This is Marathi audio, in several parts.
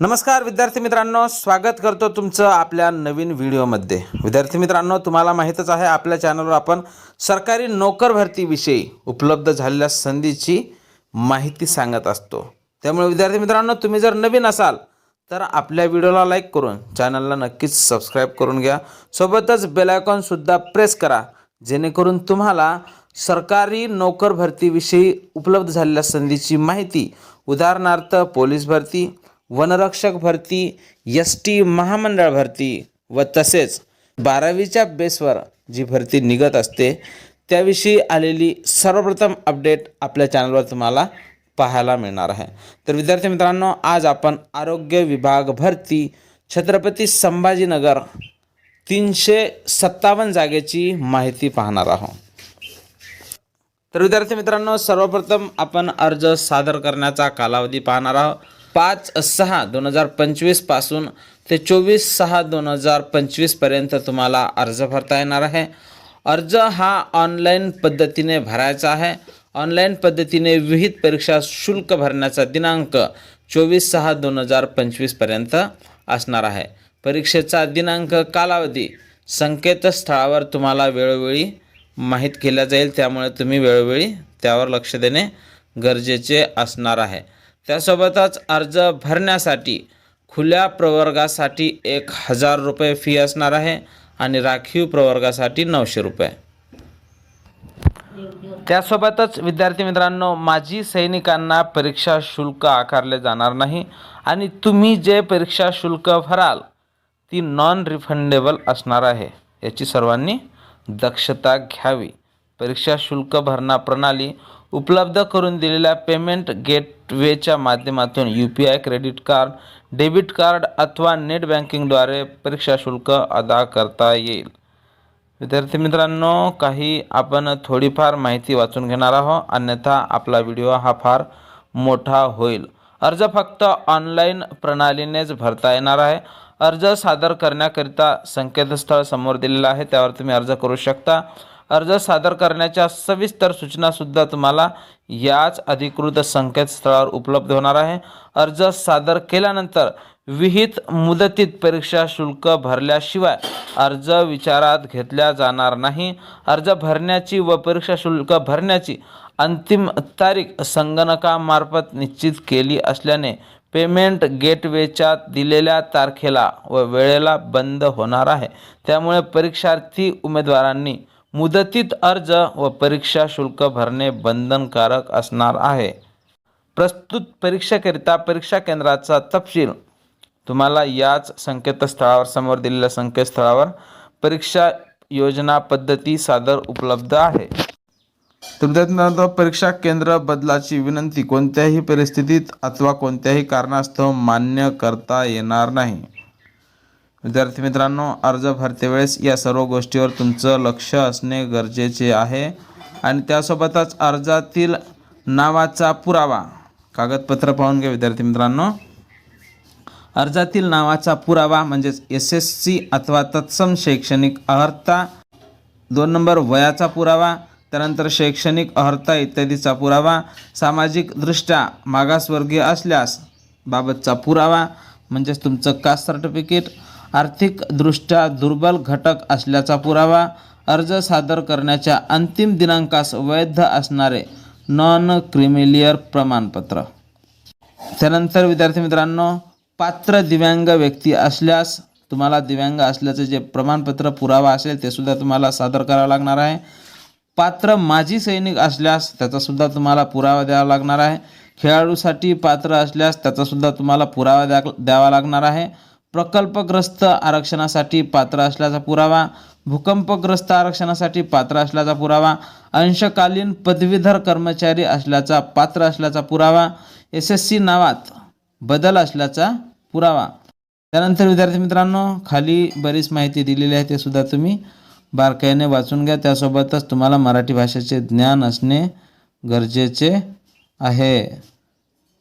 नमस्कार विद्यार्थी मित्रांनो. स्वागत करतो तुमचं आपल्या नवीन व्हिडिओमध्ये. विद्यार्थी मित्रांनो तुम्हाला माहीतच आहे आपल्या चॅनलवर आपण सरकारी नोकर भरतीविषयी उपलब्ध झालेल्या संधीची माहिती सांगत असतो. त्यामुळे विद्यार्थी मित्रांनो तुम्ही जर नवीन असाल तर आपल्या व्हिडिओला लाईक करून चॅनलला नक्कीच सबस्क्राईब करून घ्या. सोबतच बेलायकॉनसुद्धा प्रेस करा जेणेकरून तुम्हाला सरकारी नोकर भरतीविषयी उपलब्ध झालेल्या संधीची माहिती उदाहरणार्थ पोलीस भरती वनरक्षक भरती एस टी महामंडळ भरती व तसेच बारावीच्या बेसवर जी भरती निघत असते त्याविषयी आलेली सर्वप्रथम अपडेट आपल्या चॅनलवर तुम्हाला पाहायला मिळणार आहे. तर विद्यार्थी मित्रांनो आज आपण आरोग्य विभाग भरती छत्रपती संभाजीनगर तीनशे सत्तावन्न जागेची माहिती पाहणार आहोत. तर विद्यार्थी मित्रांनो सर्वप्रथम आपण अर्ज सादर करण्याचा कालावधी पाहणार आहोत. पाच सहा दोन हजार पंचवीसपासून ते चोवीस सहा दोन हजार पंचवीसपर्यंत तुम्हाला अर्ज भरता येणार आहे. अर्ज हा ऑनलाईन पद्धतीने भरायचा आहे. ऑनलाईन पद्धतीने विहित परीक्षा शुल्क भरण्याचा दिनांक चोवीस सहा दोन हजार पंचवीसपर्यंत असणार आहे. परीक्षेचा दिनांक कालावधी संकेतस्थळावर तुम्हाला वेळोवेळी माहीत केल्या जाईल. त्यामुळे तुम्ही वेळोवेळी त्यावर लक्ष देणे गरजेचे असणार आहे. त्यासोबतच अर्ज भरण्यासाठी खुल्या प्रवर्गासाठी एक हजार रुपये फी असणार आहे आणि राखीव प्रवर्गासाठी नऊशे रुपये. त्यासोबतच विद्यार्थी मित्रांनो माजी सैनिकांना परीक्षा शुल्क आकारले जाणार नाही आणि तुम्ही जे परीक्षा शुल्क भराल ती नॉन रिफंडेबल असणार आहे. याची सर्वांनी दक्षता घ्यावी. परीक्षा शुल्क भरणा प्रणाली उपलब्ध करून दिलेल्या पेमेंट गेटवेच्या माध्यमातून U P I credit card debit card अथवा नेट बँकिंगद्वारे परीक्षा शुल्क अदा करता येईल. विद्यार्थी मित्रांनो काही आपण थोडीफार माहिती वाचून घेणार आहोत. अन्यथा आपला व्हिडिओ हा फार मोठा होईल. अर्ज फक्त ऑनलाईन प्रणालीनेच भरता येणार आहे. अर्ज सादर करण्याकरिता संकेतस्थळ समोर दिलेलं आहे. त्यावर तुम्ही अर्ज करू शकता. अर्ज सादर करण्याच्या सविस्तर सूचनासुद्धा तुम्हाला याच अधिकृत संकेतस्थळावर उपलब्ध होणार आहे. अर्ज सादर केल्यानंतर विहित मुदतीत परीक्षा शुल्क भरल्याशिवाय अर्ज विचारात घेतल्या जाणार नाही. अर्ज भरण्याची व परीक्षा शुल्क भरण्याची अंतिम तारीख संगणकामार्फत निश्चित केली असल्याने पेमेंट गेटवेच्या दिलेल्या तारखेला व वेळेला बंद होणार आहे. त्यामुळे परीक्षार्थी उमेदवारांनी मुदतीत अर्ज व परीक्षा शुल्क भरणे बंधनकारक असणार आहे. प्रस्तुत परीक्षेकरिता परीक्षा केंद्राचा तपशील. तुम्हाला याच संकेतस्थळावर समोर दिलेल्या संकेतस्थळावर परीक्षा योजना पद्धती सादर उपलब्ध आहे. तर विद्यार्थ्यांना परीक्षा केंद्र बदलाची विनंती कोणत्याही परिस्थितीत अथवा कोणत्याही कारणास्तव मान्य करता येणार नाही. विद्यार्थी मित्रांनो अर्ज भरतेवेळेस या सर्व गोष्टीवर तुमचं लक्ष असणे गरजेचे आहे. आणि त्यासोबतच अर्जातील नावाचा पुरावा कागदपत्र पाहून घ्या विद्यार्थी मित्रांनो. अर्जातील नावाचा पुरावा म्हणजेच एस एस सी अथवा तत्सम शैक्षणिक अर्हता दोन नंबर वयाचा पुरावा त्यानंतर शैक्षणिक अर्हता इत्यादीचा पुरावा सामाजिकदृष्ट्या मागासवर्गीय असल्यास बाबतचा पुरावा म्हणजेच तुमचं कास्ट सर्टिफिकेट आर्थिकदृष्ट्या दुर्बल घटक असल्याचा पुरावा अर्ज सादर करण्याच्या अंतिम दिनांकास वैध असणारे नॉन क्रिमिलियर प्रमाणपत्र. त्यानंतर विद्यार्थी मित्रांनो पात्र दिव्यांग व्यक्ती असल्यास तुम्हाला दिव्यांग असल्याचं जे प्रमाणपत्र पुरावा असेल ते सुद्धा तुम्हाला सादर करावं लागणार आहे. पात्र माजी सैनिक असल्यास त्याचासुद्धा तुम्हाला पुरावा द्यावा लागणार आहे. खेळाडूसाठी पात्र असल्यास त्याचासुद्धा तुम्हाला पुरावा द्या द्यावा लागणार आहे. प्रकल्पग्रस्त आरक्षणासाठी पात्र असल्याचा पुरावा भूकंपग्रस्त आरक्षणासाठी पात्र असल्याचा पुरावा अंशकालीन पदवीधर कर्मचारी असल्याचा पात्र असल्याचा पुरावा एस एस सी नावात बदल असल्याचा पुरावा. त्यानंतर विद्यार्थी मित्रांनो खाली बरीच माहिती दिलेली आहे ते सुद्धा तुम्ही बारकाईने वाचून घ्या. त्यासोबतच तुम्हाला मराठी भाषेचे ज्ञान असणे गरजेचे आहे.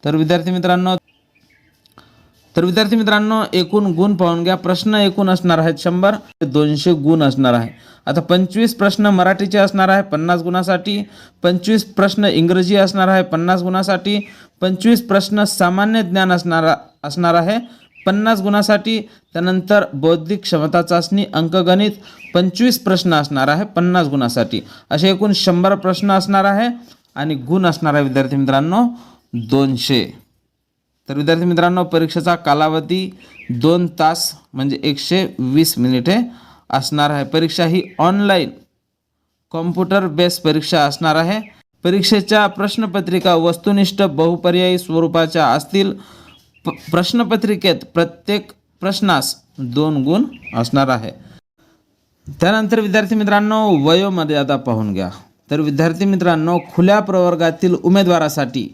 तर विद्यार्थी मित्रांनो तर विद्यार्थी मित्रांनो एकूण गुण पाहून घ्या. प्रश्न एकूण असणार आहेत शंभर ते दोनशे गुण असणार आहे. आता पंचवीस प्रश्न मराठीचे असणार आहे पन्नास गुणासाठी. पंचवीस प्रश्न इंग्रजी असणार आहे पन्नास गुणासाठी. पंचवीस प्रश्न सामान्य ज्ञान असणार असणार आहे पन्नास गुणासाठी. त्यानंतर बौद्धिक क्षमता चाचणी अंकगणित पंचवीस प्रश्न असणार आहे पन्नास गुणासाठी. असे एकूण शंभर प्रश्न असणार आहे आणि गुण असणार आहे विद्यार्थी मित्रांनो दोनशे. तर विद्यार्थी मित्रांनो परीक्षेचा कालावधी दोन तास म्हणजे एकशे वीस मिनिटे असणार आहे. परीक्षा ही ऑनलाईन कॉम्प्युटर बेस परीक्षा असणार आहे. परीक्षेच्या प्रश्नपत्रिका वस्तुनिष्ठ बहुपर्यायी स्वरूपाच्या असतील. प प्रश्नपत्रिकेत प्रत्येक प्रश्नास दोन गुण असणार आहे. त्यानंतर विद्यार्थी मित्रांनो वयोमर्यादा पाहून घ्या. तर विद्यार्थी मित्रांनो खुल्या प्रवर्गातील उमेदवारासाठी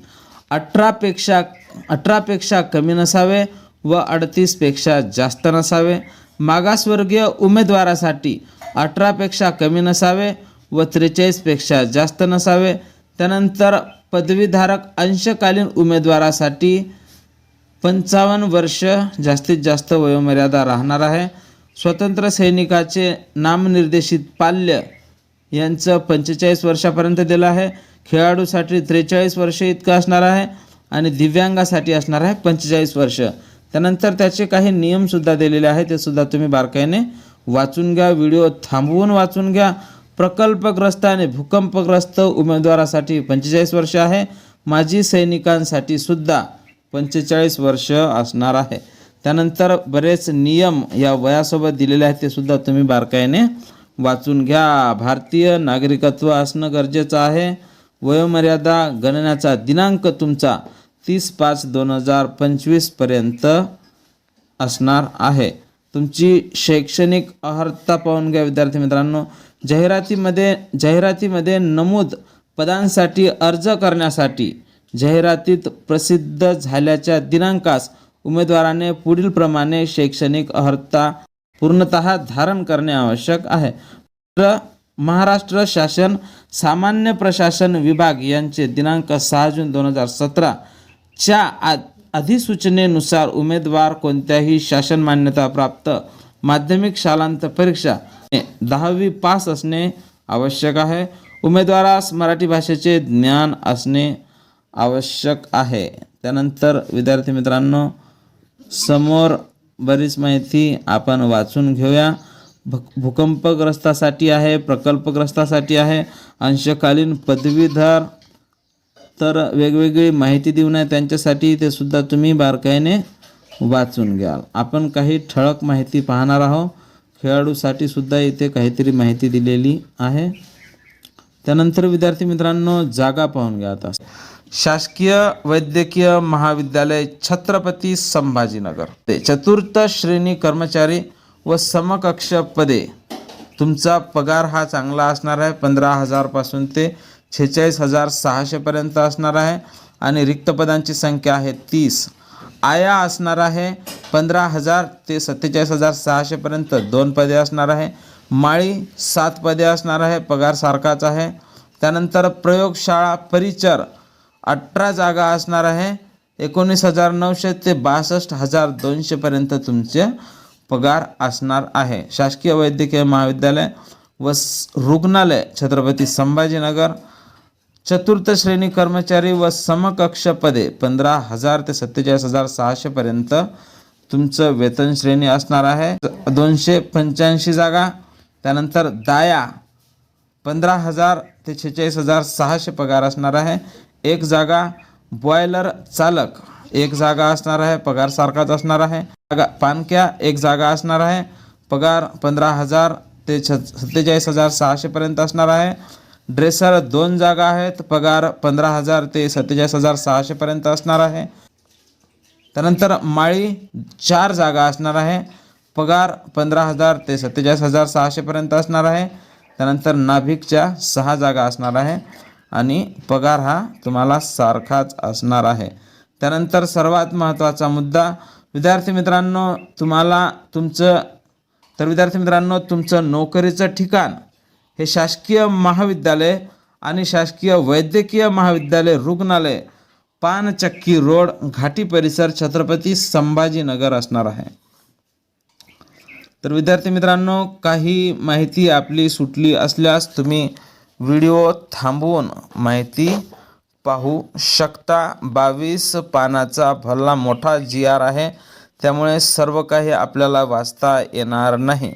अठरापेक्षा अठरापेक्षा कमी नसावे व अडतीसपेक्षा जास्त नसावे. मागासवर्गीय उमेदवारासाठी अठरापेक्षा कमी नसावे व त्रेचाळीसपेक्षा जास्त नसावे. त्यानंतर पदवीधारक अंशकालीन उमेदवारासाठी पंचावन्न वर्ष जास्तीत जास्त वयोमर्यादा राहणार आहे. स्वतंत्र सैनिकाचे नामनिर्देशित पाल्य यांचं पंचेचाळीस वर्षापर्यंत दिलं आहे. खेळाडूसाठी त्रेचाळीस वर्ष इतकं असणार आहे. आणि दिव्यांगासाठी असणार आहे पंचेचाळीस वर्ष. त्यानंतर त्याचे काही नियमसुद्धा दिलेले आहेत ते सुद्धा तुम्ही बारकाईने वाचून घ्या व्हिडिओ थांबवून वाचून घ्या. प्रकल्पग्रस्त आणि भूकंपग्रस्त उमेदवारासाठी पंचेचाळीस वर्ष आहे. माजी सैनिकांसाठी सुद्धा पंचेचाळीस वर्ष असणार आहे. त्यानंतर बरेच नियम या वयासोबत दिलेले आहेत ते सुद्धा तुम्ही बारकाईने वाचून घ्या. भारतीय नागरिकत्व असणं गरजेचं आहे. वयोमर्यादा गणण्याचा दिनांक तुमचा तीस पाच दोन हजार पंचवीसपर्यंत असणार आहे. तुमची शैक्षणिक अर्हता पाहून घ्या विद्यार्थी मित्रांनो. जाहिरातीमध्ये जाहिरातीमध्ये नमूद पदांसाठी अर्ज करण्यासाठी जाहिरातीत प्रसिद्ध झाल्याच्या दिनांकास उमेदवाराने पुढीलप्रमाणे शैक्षणिक अर्हता पूर्णतः धारण करणे आवश्यक आहे. महाराष्ट्र शासन सामान्य प्रशासन विभाग यांचे दिनांक सहा जून दोन हजार सतरा च्या आ अधिसूचनेनुसार उमेदवार कोणत्याही शासन मान्यताप्राप्त माध्यमिक शालांत परीक्षा दहावी पास असणे आवश्यक आहे. उमेदवारास मराठी भाषेचे ज्ञान असणे आवश्यक आहे. त्यानंतर विद्यार्थी मित्रांनो समोर बरीच माहिती आपण वाचून घेऊया. भ भूकंपग्रस्तासाठी आहे प्रकल्पग्रस्तासाठी आहे. अंशकालीन पदवीधर तर वेगवेगळी माहिती देऊन आहे त्यांच्यासाठी ते सुद्धा तुम्ही बारकाईने वाचून घ्याल. आपण काही ठळक माहिती पाहणार आहोत. खेळाडूसाठी सुद्धा इथे काहीतरी माहिती दिलेली आहे. त्यानंतर विद्यार्थी मित्रांनो जागा पाहून घ्या आता. शासकीय वैद्यकीय महाविद्यालय छत्रपती संभाजीनगर. ते चतुर्थ श्रेणी कर्मचारी व समकक्ष पदे. तुमचा पगार हा चांगला असणार आहे पंधरा हजारपासून ते छेचाळीस हजार सहाशेपर्यंत असणार आहे आणि रिक्त पदांची संख्या आहे तीस. आया असणार आहे पंधरा हजार ते सत्तेचाळीस हजार सहाशेपर्यंत दोन पदे असणार आहे. माळी सात पदे असणार आहे पगार सारखाच आहे. त्यानंतर प्रयोगशाळा परिचर अठरा जागा असणार आहे एकोणीस हजार नऊशे ते बासष्ट हजार दोनशेपर्यंत तुमचे पगार असणार आहे. शासकीय वैद्यकीय महाविद्यालय व रुग्णालय छत्रपती संभाजीनगर चतुर्थ श्रेणी कर्मचारी व समकक्ष पदे पंधरा हजार ते सत्तेचाळीस हजार सहाशेपर्यंत तुमचं वेतन श्रेणी असणार आहे. दोनशे पंच्याऐंशी जागा त्यानंतर दाया पंधरा हजार ते छेचाळीस हजार सहाशे पगार असणार आहे. एक जागा बॉयलर चालक एक जागा असणार आहे पगार सारखाच असणार आहे. जागा पानक्या एक जागा असणार आहे पगार पंधरा हजार ते छ सत्तेचाळीस हजार सहाशेपर्यंत असणार आहे. ड्रेसर दोन जागा आहेत. पगार पंधरा हजार ते सत्तेचाळीस हजार सहाशेपर्यंत असणार आहे. त्यानंतर माळी चार जागा असणार आहे. पगार पंधरा हजार ते सत्तेचाळीस हजार सहाशेपर्यंत असणार आहे. त्यानंतर नाभिकच्या सहा जागा असणार आहे. आणि पगार हा तुम्हाला सारखाच असणार आहे. त्यानंतर सर्वात महत्त्वाचा मुद्दा विद्यार्थी मित्रांनो तुम्हाला तुमचं तर विद्यार्थी मित्रांनो तुमचं नोकरीचं ठिकाण हे शासकीय महाविद्यालय आणि शासकीय वैद्यकीय महाविद्यालय रुग्णालय पानचक्की रोड घाटी परिसर छत्रपती संभाजीनगर असणार आहे. तर विद्यार्थी मित्रांनो काही माहिती आपली सुटली असल्यास तुम्ही व्हिडिओ थांबवून माहिती पाहू शकता. बावीस पानाचा भल्ला मोठा जी आर आहे त्यामुळे सर्व काही आपल्याला वाचता येणार नाही.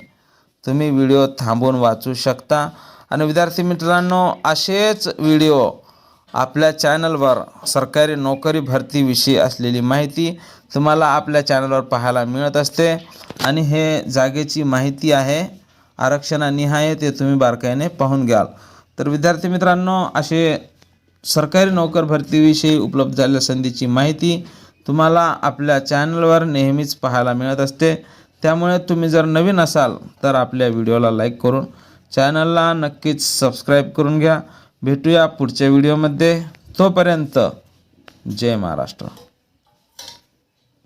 तुम्ही व्हिडिओ थांबून वाचू शकता. आणि विद्यार्थी मित्रांनो असेच व्हिडिओ आपल्या चॅनलवर सरकारी नोकरी भरतीविषयी असलेली माहिती तुम्हाला आपल्या चॅनलवर पाहायला मिळत असते. आणि हे जागेची माहिती आहे. आरक्षणानिहाय ते तुम्ही बारकाईने पाहून घ्याल. तर विद्यार्थी मित्रांनो असे सरकारी नोकर भरतीविषयी उपलब्ध झालेल्या संधीची माहिती तुम्हाला आपल्या चॅनलवर नेहमीच पाहायला मिळत असते. त्यामुळे तुम्ही जर नवीन असाल तर आपल्या व्हिडिओला लाईक करून चॅनलला नक्कीच सबस्क्राईब करून घ्या. भेटूया पुढच्या व्हिडिओमध्ये तोपर्यंत जय महाराष्ट्र.